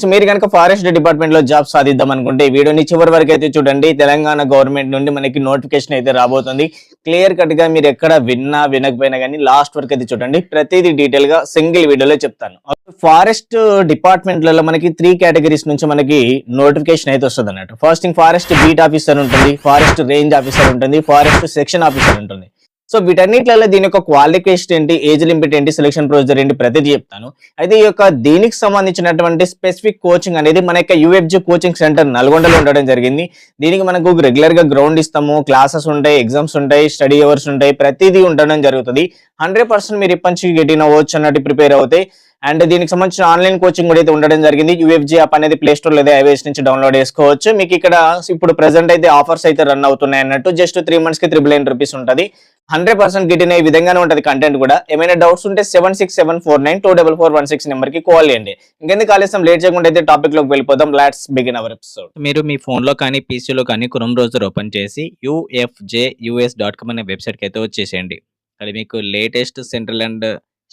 So మీరు కనుక forest డిపార్ట్మెంట్లో జాబ్ సాధిద్దాం అనుకుంటే ఈ వీడియోని చివరి వరకు అయితే చూడండి. తెలంగాణ గవర్నమెంట్ నుండి మనకి నోటిఫికేషన్ అయితే రాబోతుంది. క్లియర్ కట్గా మీరు ఎక్కడ విన్నా వినకపోయినా కానీ లాస్ట్ వరకు అయితే చూడండి. ప్రతిదీ డీటెయిల్గా సింగిల్ వీడియోలో చెప్తాను. ఫారెస్ట్ డిపార్ట్మెంట్లలో మనకి త్రీ కేటగిరీస్ నుంచి మనకి నోటిఫికేషన్ అయితే వస్తుంది అన్నట్టు first thing forest beat officer ఉంటుంది. ఫారెస్ట్ రేంజ్ ఆఫీసర్ ఉంటుంది. ఫారెస్ట్ సెక్షన్ ఆఫీసర్ ఉంటుంది. సో వీటన్నిటిలో దీని యొక్క క్వాలిఫికేషన్ ఏంటి ఏజ్ లిమిట్ ఏంటి సెలెక్షన్ ప్రొసీజర్ ఏంటి ప్రతిదీ చెప్తాను. అయితే ఈ యొక్క దీనికి సంబంధించినటువంటి స్పెసిఫిక్ కోచింగ్ అనేది మన యొక్క యూఎఫ్జి కోచింగ్ సెంటర్ నల్గొండలో ఉండడం జరిగింది. దీనికి మనకు రెగ్యులర్గా గ్రౌండ్ ఇస్తాము క్లాసెస్ ఉంటాయి ఎగ్జామ్స్ ఉంటాయి స్టడీ అవర్స్ ఉంటాయి ప్రతిదీ ఉండడం జరుగుతుంది. హండ్రెడ్ పర్సెంట్ మీరు ఇప్పటి నుంచి గెటిన్ అవ్వచ్చు అన్నట్టు ప్రిపేర్ అవుతాయి అండ్ దీనికి సంబంధించిన ఆన్లైన్ కోచింగ్ కూడా అయితే ఉండడం జరిగింది. యూఎఫ్జీ యాప్ అనేది ప్లే స్టోర్ లేదా ఐవేస్ నుంచి డౌన్లోడ్ చేసుకోవచ్చు. మీకు ఇక్కడ ఇప్పుడు ప్రెసెంట్ అయితే ఆఫర్స్ అయితే రన్ అవుతున్నాయి అన్నట్టు. జస్ట్ త్రీ మంత్స్కి త్రిబుల్ నైన్ రూపీస్ ఉంటుంది. హండ్రెడ్ పర్సెంట్ గిటిన్ ఈ విధంగానే ఉంటుంది కంటెంట్ కూడా. ఏమైనా డౌట్స్ ఉంటే seven six seven four nine two double four one six నెంబర్కి కాల్ చేయండి. ఇంకెందుకు ఆలస్యం? లేట్ చేయకుండా అయితే టాపిక్లోకి వెళ్ళిపోదాం. లాట్స్ బిగిన్ అవర్ ఎపిసోడ్ మీరు మీ ఫోన్లో కానీ పీసీలో కానీ క్రోమ్ బ్రౌజర్ ఓపెన్ చేసి యూఎఫ్జే యూఎస్ డాట్ కామ్ అనే వెబ్సైట్కి అయితే వచ్చేసేయండి. అది మీకు లేటెస్ట్ సెంట్రల్ అండ్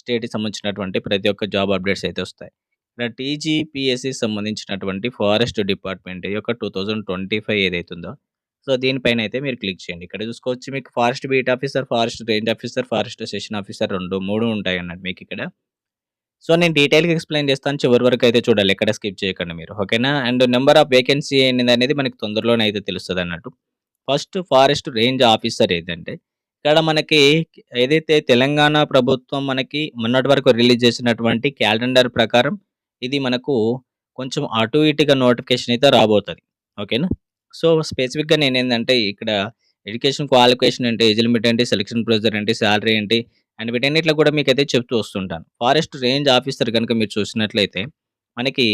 స్టేట్కి సంబంధించినటువంటి ప్రతి ఒక్క జాబ్ అప్డేట్స్ అయితే వస్తాయి. ఇక్కడ టీజీపీఎస్సి సంబంధించినటువంటి ఫారెస్ట్ డిపార్ట్మెంట్ యొక్క టూ థౌజండ్ ట్వంటీ ఫైవ్ ఏదైతుందో సో దీనిపైన అయితే మీరు క్లిక్ చేయండి. ఇక్కడ చూసుకోవచ్చు మీకు forest beat officer forest range officer forest session officer రెండు మూడు ఉంటాయి అన్నట్టు మీకు ఇక్కడ. సో నేను డీటెయిల్గా ఎక్స్ప్లెయిన్ చేస్తాను చివరి వరకు అయితే చూడాలి. ఎక్కడ స్కిప్ చేయకండి మీరు ఓకేనా? అండ్ నెంబర్ ఆఫ్ వేకెన్సీ ఏంటి అనేది మనకి తొందరలోనే అయితే తెలుస్తుంది అన్నట్టు ఫస్ట్ ఫారెస్ట్ రేంజ్ ఆఫీసర్ ఏదంటే ఇక్కడ మనకి ఏదైతే తెలంగాణ ప్రభుత్వం మనకి మొన్నటి వరకు రిలీజ్ చేసినటువంటి క్యాలెండర్ ప్రకారం ఇది మనకు కొంచెం అటు ఇటుగా నోటిఫికేషన్ అయితే రాబోతుంది. ఓకేనా సో స్పెసిఫిక్గా నేను ఏంటంటే ఇక్కడ ఎడ్యుకేషన్ క్వాలిఫికేషన్ ఏంటి ఏజ్ లిమిట్ ఏంటి సెలక్షన్ ప్రొసీజర్ ఏంటి శాలరీ ఏంటి అండ్ వీటన్నిటిలో కూడా మీకు అయితే చెప్తూ వస్తుంటాను. ఫారెస్ట్ రేంజ్ ఆఫీసర్ కనుక మీరు చూసినట్లయితే మనకి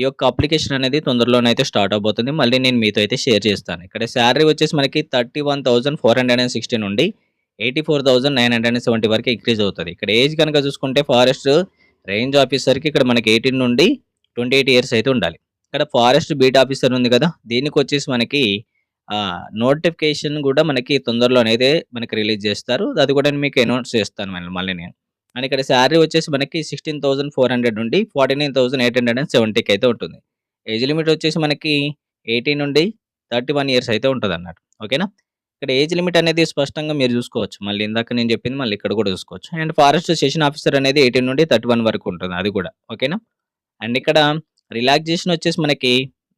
ఈ యొక్క అప్లికేషన్ అనేది తొందరలోనైతే స్టార్ట్ అవబోతుంది. మళ్ళీ నేను మీతో అయితే షేర్ చేస్తాను. ఇక్కడ శాలరీ వచ్చేసి మనకి thirty one thousand four hundred and sixty నుండి eighty four thousand nine hundred and seventy వరకు ఇంక్రీజ్ అవుతుంది. ఇక్కడ ఏజ్ కనుక చూసుకుంటే ఫారెస్ట్ రేంజ్ ఆఫీసర్కి ఇక్కడ మనకి ఎయిటీన్ నుండి ట్వంటీ ఎయిట్ ఇయర్స్ అయితే ఉండాలి. ఇక్కడ ఫారెస్ట్ బీట్ ఆఫీసర్ ఉంది కదా దీనికి వచ్చేసి మనకి నోటిఫికేషన్ కూడా మనకి తొందరలోనైతే మనకి రిలీజ్ చేస్తారు. అది కూడా నేను మీకు అనౌన్స్ చేస్తాను మళ్ళీ నేను. అండ్ ఇక్కడ శాలరీ వచ్చేసి మనకి సిక్స్టీన్ థౌసండ్ ఫోర్ హండ్రెడ్ నుండి forty nine thousand eight hundred and సెవెంటీకి అయితే ఉంటుంది. ఏజ్ లిమిట్ వచ్చేసి మనకి ఎయిటీన్ నుండి థర్టీ వన్ ఇయర్స్ అయితే ఉంటుంది అన్నట్టు ఓకేనా? ఇక్కడ ఏజ్ లిమిట్ అనేది స్పష్టంగా మీరు చూసుకోవచ్చు. మళ్ళీ ఇందాక నేను చెప్పింది మళ్ళీ ఇక్కడ కూడా చూసుకోవచ్చు. అండ్ ఫారెస్ట్ సెషన్ ఆఫీసర్ అనేది ఎయిటీన్ నుండి థర్టీ వన్ వరకు ఉంటుంది అది కూడా. ఓకేనా? అండ్ ఇక్కడ రిలాక్సేషన్ వచ్చేసి మనకి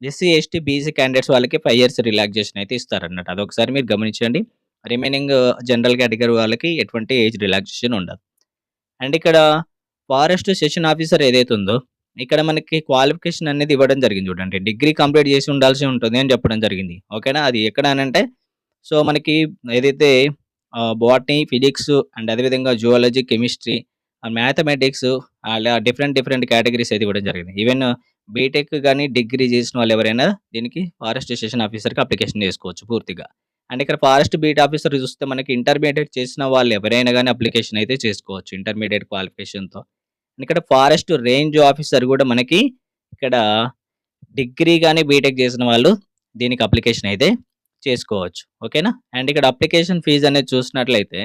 ఎస్సీ ఎస్టీ బీసీ క్యాండిడేట్స్ వాళ్ళకి ఫైవ్ ఇయర్స్ రిలాక్సేషన్ అయితే ఇస్తారన్నట్టు. అదొకసారి మీరు గమనించండి. రిమైనింగ్ జనరల్ కేటగిరీ వాళ్ళకి ఎటువంటి ఏజ్ రిలాక్సేషన్ ఉండదు. అండ్ ఇక్కడ ఫారెస్ట్ సెషన్ ఆఫీసర్ ఏదైతే ఉందో ఇక్కడ మనకి క్వాలిఫికేషన్ అనేది ఇవ్వడం జరిగింది చూడండి. డిగ్రీ కంప్లీట్ చేసి ఉండాల్సి ఉంటుంది అని చెప్పడం జరిగింది. ఓకేనా అది ఎక్కడ అంటే సో మనకి ఏదైతే బాటనీ ఫిజిక్స్ అండ్ అదేవిధంగా జువాలజీ కెమిస్ట్రీ మ్యాథమెటిక్స్ అలా డిఫరెంట్ డిఫరెంట్ కేటగిరీస్ అయితే ఇవ్వడం జరిగింది. ఈవెన్ బీటెక్ కానీ డిగ్రీ చేసిన వాళ్ళు ఎవరైనా దీనికి ఫారెస్ట్ స్టేషన్ ఆఫీసర్కి అప్లికేషన్ చేసుకోవచ్చు పూర్తిగా. అండ్ ఇక్కడ ఫారెస్ట్ బీట్ ఆఫీసర్ చూస్తే మనకి ఇంటర్మీడియట్ చేసిన వాళ్ళు ఎవరైనా కానీ అప్లికేషన్ అయితే చేసుకోవచ్చు ఇంటర్మీడియట్ క్వాలిఫికేషన్తో అండ్ ఇక్కడ ఫారెస్ట్ రేంజ్ ఆఫీసర్ కూడా మనకి ఇక్కడ డిగ్రీ కానీ బీటెక్ చేసిన వాళ్ళు దీనికి అప్లికేషన్ అయితే చేసుకోవచ్చు. ఓకేనా? అండ్ ఇక్కడ అప్లికేషన్ ఫీజు అనేది చూసినట్లయితే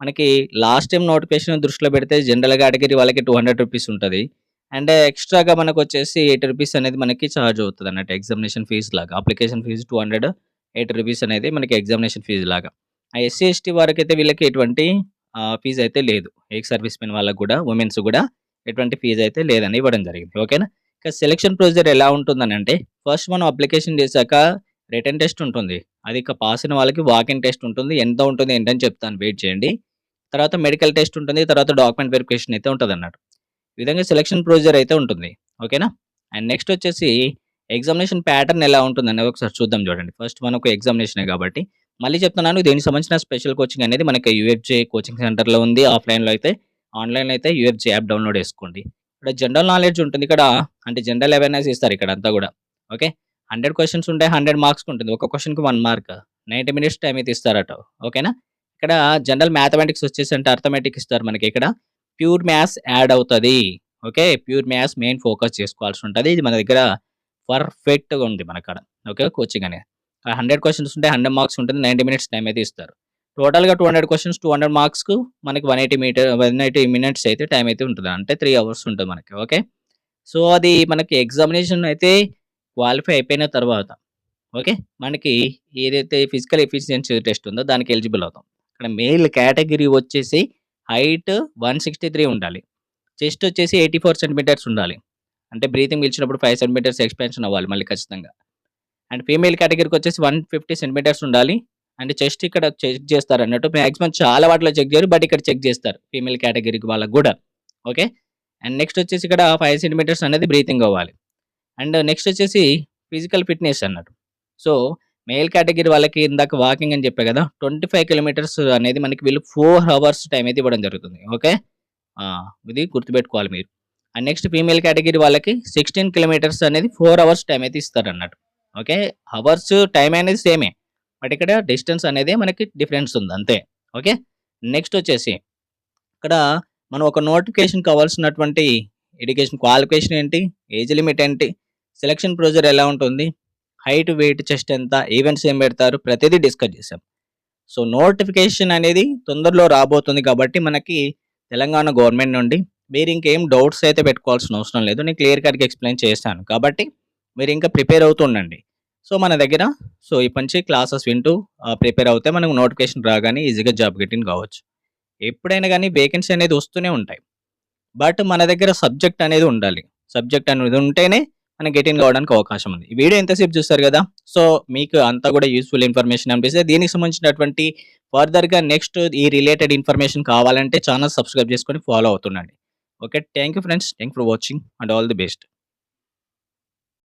మనకి లాస్ట్ టైం నోటిఫికేషన్ దృష్టిలో పెడితే జనరల్ కేటగిరీ వాళ్ళకి టూ హండ్రెడ్ రూపీస్ ఉంటుంది. అండ్ ఎక్స్ట్రాగా మనకు వచ్చేసి ఎయిటీ రూపీస్ అనేది మనకి ఛార్జ్ అవుతుంది అన్నట్టు ఎగ్జామినేషన్ ఫీజు లాగా. Application fee two hundred eighty rupees అనేది మనకి ఎగ్జామినేషన్ ఫీజు లాగా. ఆ ఎస్సీ ఎస్టీ వారికి అయితే వీళ్ళకి ఎటువంటి ఫీజు అయితే లేదు. ఎక్స్ సర్వీస్ మెన్ వాళ్ళకి కూడా ఉమెన్స్ కూడా ఎటువంటి ఫీజు అయితే లేదని ఇవ్వడం జరిగింది. ఓకేనా? ఇక సెలెక్షన్ ప్రొసీజర్ ఎలా ఉంటుందని అంటే ఫస్ట్ మనం అప్లికేషన్ చేశాక రిటర్న్ టెస్ట్ ఉంటుంది. అది ఇక పాస్ అయిన వాళ్ళకి వాకింగ్ టెస్ట్ ఉంటుంది. ఎంత ఉంటుంది ఏంటని చెప్తాను. వెయిట్ చేయండి. తర్వాత మెడికల్ టెస్ట్ ఉంటుంది. తర్వాత డాక్యుమెంట్ వెరిఫికేషన్ అయితే ఉంటుంది అన్నట్టు ఈ విధంగా సెలక్షన్ ప్రొసీజర్ అయితే ఉంటుంది. ఓకేనా? అండ్ నెక్స్ట్ వచ్చేసి ఎగ్జామినేషన్ ప్యాటర్న్ ఎలా ఉంటుంది అనేది ఒకసారి చూద్దాం చూడండి. ఫస్ట్ మనకు ఎగ్జామినేషనే కాబట్టి మళ్ళీ చెప్తున్నాను దీనికి సంబంధించిన స్పెషల్ కోచింగ్ అనేది మనకి యూఎఫ్జే కోచింగ్ సెంటర్లో ఉంది. ఆఫ్లైన్లో అయితే ఆన్లైన్లో అయితే యూఎఫ్జే యాప్ డౌన్లోడ్ చేసుకోండి. ఇక్కడ జనరల్ నాలెడ్జ్ ఉంటుంది ఇక్కడ అంటే జనరల్ అవేర్నెస్ ఇస్తారు ఇక్కడ అంతా కూడా. ఓకే? హండ్రెడ్ క్వశ్చన్స్ ఉంటాయి హండ్రెడ్ మార్క్స్ ఉంటుంది. ఒక క్వశ్చన్కి one mark. Ninety minutes time అయితే ఇస్తారట. ఓకేనా? ఇక్కడ జనరల్ మ్యాథమెటిక్స్ వచ్చేసి అంటే అర్థమెటిక్ ఇస్తారు మనకి ఇక్కడ. ప్యూర్ మ్యాథ్స్ యాడ్ అవుతుంది. Okay? Pure maths main focus చేసుకోవాల్సి ఉంటుంది. ఇది మన దగ్గర పర్ఫెక్ట్గా ఉంది మనకాడ ఓకే కోచింగ్ అనేది హండ్రెడ్ క్వశ్చన్స్ ఉంటే హండ్రెడ్ మార్క్స్ ఉంటుంది నైంటీ మినిట్స్ టైం అయితే ఇస్తారు టోటల్గా two hundred questions two hundred మార్క్స్కు మనకి one eighty metre one eighty minutes అయితే టైం అయితే ఉంటుంది అంటే త్రీ అవర్స్ ఉంటుంది మనకి ఓకే సో, అది మనకి ఎగ్జామినేషన్ అయితే క్వాలిఫై అయిపోయిన తర్వాత ఓకే. మనకి ఏదైతే ఫిజికల్ ఎఫిషియన్సీ టెస్ట్ ఉందో దానికి ఎలిజిబుల్ అవుతాం. ఇక్కడ మేల్ కేటగిరీ వచ్చేసి హైట్ 163 ఉండాలి. చెస్ట్ వచ్చేసి 84 సెంటీమీటర్స్ ఉండాలి. అంటే బ్రీతింగ్ పిలిచినప్పుడు ఫైవ్ సెంటీమీటర్స్ ఎక్స్పెన్షన్ అవ్వాలి మళ్ళీ ఖచ్చితంగా. అండ్ ఫీమేల్ కేటగిరీకి వచ్చేసి 150 సెంటీమీటర్స్ ఉండాలి. అండ్ చెస్ట్ ఇక్కడ చెక్ చేస్తారు అన్నట్టు మ్యాక్సిమం చాలా వాటిలో చెక్ చేయరు. బట్ ఇక్కడ చెక్ చేస్తారు. ఫీమేల్ కేటగిరీకి వాళ్ళకి కూడా ఓకే. అండ్ నెక్స్ట్ వచ్చేసి ఇక్కడ ఫైవ్ సెంటీమీటర్స్ అనేది బ్రీతింగ్ అవ్వాలి. అండ్ నెక్స్ట్ వచ్చేసి ఫిజికల్ ఫిట్‌నెస్ అన్నట్టు. సో, మేల్ కేటగిరీ వాళ్ళకి ఇందాక వాకింగ్ అని చెప్పే కదా ట్వంటీ ఫైవ్ కిలోమీటర్స్ అనేది మనకి వీళ్ళు ఫోర్ అవర్స్ టైం అయితే ఇవ్వడం జరుగుతుంది. ఓకే. ఇది గుర్తుపెట్టుకోవాలి మీరు. అండ్ నెక్స్ట్ ఫీమేల్ కేటగిరీ వాళ్ళకి 16 కిలోమీటర్స్ అనేది ఫోర్ అవర్స్ టైమ్ అయితే ఇస్తారన్నట్టు. ఓకే. అవర్స్ టైం అనేది సేమే. బట్ ఇక్కడ డిస్టెన్స్ అనేది మనకి డిఫరెన్స్ ఉంది అంతే. ఓకే. నెక్స్ట్ వచ్చేసి ఇక్కడ మనం ఒక నోటిఫికేషన్ కావాల్సినటువంటి ఎడ్యుకేషన్ క్వాలిఫికేషన్ ఏంటి? ఏజ్ లిమిట్ ఏంటి? సెలక్షన్ ప్రొసీజర్ ఎలా ఉంటుంది? హైట్, వెయిట్, చెస్ట్ ఎంత? ఈవెంట్స్ ఏం పెడతారు? ప్రతిదీ డిస్కస్ చేసాం. సో, నోటిఫికేషన్ అనేది తొందరలో రాబోతుంది కాబట్టి మనకి తెలంగాణ గవర్నమెంట్ నుండి మీరు ఇంకేం డౌట్స్ అయితే పెట్టుకోవాల్సిన అవసరం లేదు. నేను క్లియర్ కట్‌గా ఎక్స్‌ప్లెయిన్ చేశాను. కాబట్టి మీరు ఇంకా ప్రిపేర్ అవుతూ ఉండండి. సో, మన దగ్గర సో, ఇప్పటి నుంచి క్లాసెస్ వింటూ ప్రిపేర్ అవుతే మనకు నోటిఫికేషన్ రాగానే ఈజీగా జాబ్ గెట్టింగ్ కావచ్చు. ఎప్పుడైనా కానీ వేకెన్సీ అనేది వస్తూనే ఉంటాయి. బట్ మన దగ్గర సబ్జెక్ట్ అనేది ఉండాలి. సబ్జెక్ట్ అనేది ఉంటేనే మనం గెట్ ఇన్ కావడానికి అవకాశం ఉంది. ఈ వీడియో ఎంతసేపు చూస్తారు కదా సో, మీకు అంతా కూడా యూస్ఫుల్ ఇన్ఫర్మేషన్ అనిపిస్తే దీనికి సంబంధించినటువంటి ఫర్దర్‌గా నెక్స్ట్ ఈ రిలేటెడ్ ఇన్ఫర్మేషన్ కావాలంటే ఛానల్ సబ్స్క్రైబ్ చేసుకొని ఫాలో అవుతుండండి. okay thank you friends. Thanks for watching and all the best.